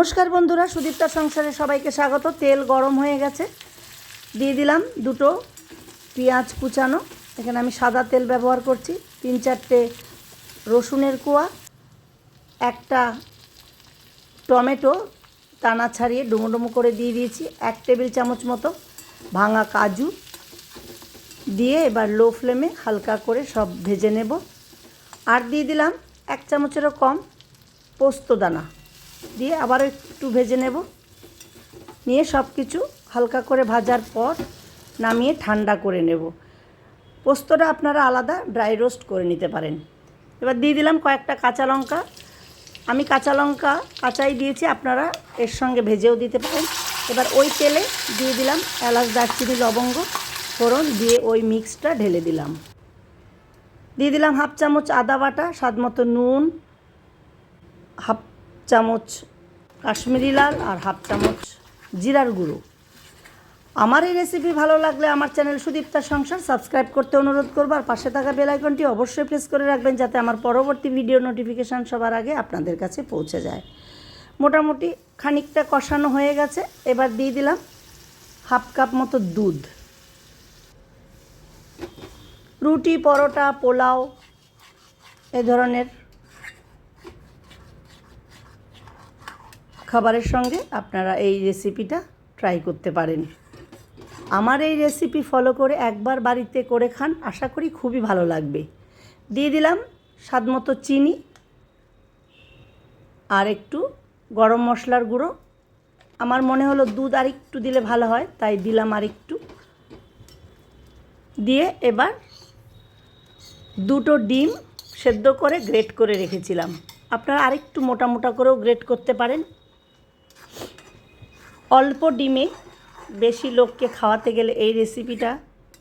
নমস্কার বন্ধুরা, সুদীপ্তা সংসারে সবাইকে স্বাগত। তেল গরম হয়ে গেছে। দিয়ে দিলাম দুটো পেঁয়াজ কুচানো। এখানে আমি সাদা তেল ব্যবহার করছি। তিন চারটে রসুনের কোয়া, একটা টমেটো টানা ছাড়িয়ে ডুমো করে দিয়ে দিয়েছি, এক টেবিল চামচ মতো ভাঙা কাজু। দিয়ে এবার লো ফ্লেমে হালকা করে সব ভেজে নেব। আর দিয়ে দিলাম এক চামচেরও কম পোস্ত দানা। দিয়ে আবারও একটু ভেজে নেব। নিয়ে সব কিছু হালকা করে ভাজার পর নামিয়ে ঠান্ডা করে নেব। পোস্তটা আপনারা আলাদা ড্রাই রোস্ট করে নিতে পারেন। এবার দিয়ে দিলাম কয়েকটা কাঁচা লঙ্কা। আমি কাঁচা লঙ্কা, কাঁচাই দিয়েছি, আপনারা এর সঙ্গে ভেজেও দিতে পারেন। এবার ওই তেলে দিয়ে দিলাম এলাচ, দারচিনি, লবঙ্গ, ফোড়ন দিয়ে ওই মিক্সটা ঢেলে দিলাম। দিয়ে দিলাম হাফ চামচ আদা বাটা স্বাদ মতো নুন, হাফ চামচ কাশ্মীরি লাল আর হাফ চামচ জিরার গুঁড়ো। আমার এই রেসিপি ভালো লাগলে আমার চ্যানেল সুদীপ্তার সংসার সাবস্ক্রাইব করতে অনুরোধ করব আর পাশে থাকা বেল আইকনটি অবশ্যই প্রেস করে রাখবেন যাতে আমার পরবর্তী ভিডিও নোটিফিকেশান সবার আগে আপনাদের কাছে পৌঁছে যায়। মোটামুটি খানিকটা কষানো হয়ে গেছে। এবার দিয়ে দিলাম হাফ কাপ মতো দুধ। রুটি, পরোটা, পোলাও, এ ধরনের খাবারের সঙ্গে আপনারা এই রেসিপিটা ট্রাই করতে পারেন। আমার এই রেসিপি ফলো করে একবার বাড়িতে করে খান, আশা করি খুবই ভালো লাগবে। দিয়ে দিলাম স্বাদ মতো চিনি আর একটু গরম মশলার গুঁড়ো। আমার মনে হলো দুধ আর একটু দিলে ভালো হয়, তাই দিলাম আর একটু। দিয়ে এবার দুটো ডিম সেদ্ধ করে গ্রেট করে রেখেছিলাম। আপনারা আরেকটু মোটা মোটা করেও গ্রেট করতে পারেন। অল্প ডিমে বেশি লোককে খাওয়াতে গেলে এই রেসিপিটা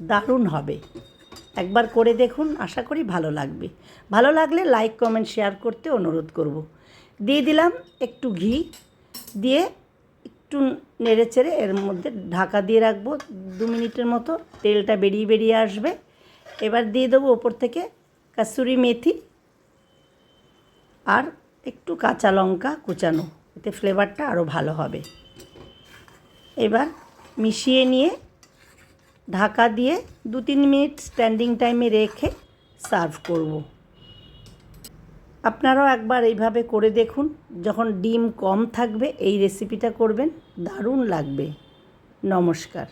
দারুণ হবে। একবার করে দেখুন, আশা করি ভালো লাগবে। ভালো লাগলে লাইক কমেন্ট শেয়ার করতে অনুরোধ করব। দিয়ে দিলাম একটু ঘি, দিয়ে একটু নেড়ে চেড়ে এর মধ্যে ঢাকা দিয়ে রাখব দু মিনিটের মতো, তেলটা বেরিয়ে বেরিয়ে আসবে। এবার দিয়ে দেবো ওপর থেকে কাসুরি মেথি আর একটু কাঁচা লঙ্কা কুচানো, এতে ফ্লেভারটা আরও ভালো হবে। এবার মিশিয়ে নিয়ে ঢাকা দিয়ে দু তিন মিনিট স্ট্যান্ডিং টাইমে রেখে সার্ভ করব। আপনারাও একবার এইভাবে করে দেখুন, যখন ডিম কম থাকবে এই রেসিপিটা করবেন, দারুণ লাগবে। নমস্কার।